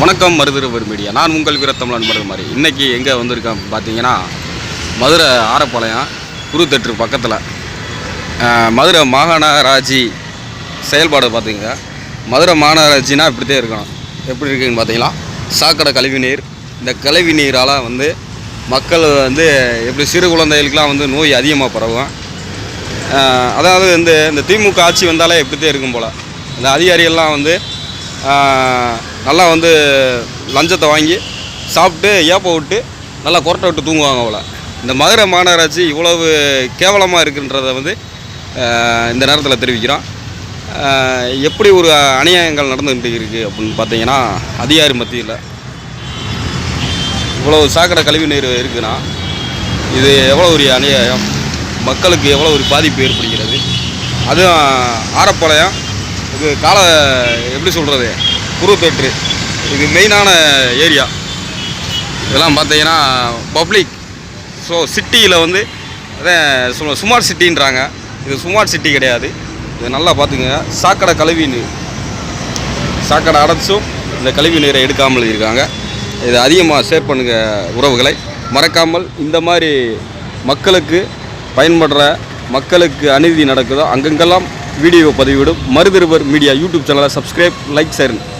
வணக்கம் மருதுரவர் மீடியா. நான் உங்கள் வீரத்தமிழன் மருது மாதிரி இன்றைக்கி எங்கே வந்திருக்கேன் பார்த்தீங்கன்னா மதுரை ஆரப்பாளையம் குருத்தெற்று பக்கத்தில். மதுரை மாகாணராஜி செயல்பாடு பார்த்தீங்க மதுரை மாநகராட்சினா இப்படித்தான் இருக்கணும். எப்படி இருக்குன்னு பார்த்தீங்களா சாக்கடை கழிவு நீர். இந்த கழிவு நீரால் வந்து மக்கள் வந்து எப்படி சிறு குழந்தைகளுக்கெலாம் வந்து நோய் அதிகமாக பரவும். அதாவது வந்து இந்த திமுக ஆட்சி வந்தாலே இப்படித்தான் இருக்கும் போல். இந்த அதிகாரிகள்லாம் வந்து நல்லா வந்து லஞ்சத்தை வாங்கி சாப்பிட்டு ஏப்ப விட்டு நல்லா கொரட்டை விட்டு தூங்குவாங்க போல். இந்த மதுரை மாநகராட்சி இவ்வளவு கேவலமாக இருக்குன்றதை வந்து இந்த நேரத்தில் தெரிவிக்கிறோம். எப்படி ஒரு அநியாயங்கள் நடந்துகிட்டு இருக்குது அப்படின்னு பார்த்தீங்கன்னா அதிகாரி மத்தியில் இவ்வளோ சாக்கடை கழிவு நீர் இருக்குன்னா இது எவ்வளோ ஒரு அநியாயம்? மக்களுக்கு எவ்வளோ ஒரு பாதிப்பு ஏற்படுகிறது? அதுவும் ஆரப்பாளையம் கால எப்படி சொல்கிறது குருத்தொற்று இது மெயினான ஏரியா. இதெல்லாம் பார்த்தீங்கன்னா பப்ளிக் ஸோ சிட்டியில் வந்து அதான் சொல்ல ஸ்மார்ட் சிட்டின்றாங்க இது சுமார் சிட்டி கிடையாது. இது நல்லா பார்த்துங்க சாக்கடை கழிவு நீர். சாக்கடை அடைச்சும் இந்த கழிவு நீரை எடுக்காமல் இருக்காங்க. இதை அதிகமாக ஷேர் பண்ணுங்க உறவுகளை. மறக்காமல் இந்த மாதிரி மக்களுக்கு பயன்படுற மக்களுக்கு அநீதி நடக்குதோ அங்கங்கெல்லாம் வீடியோ பதிவிடும். மருதிருவர் மீடியா யூடியூப் சேனலை சப்ஸ்கிரைப் லைக் சேருங்க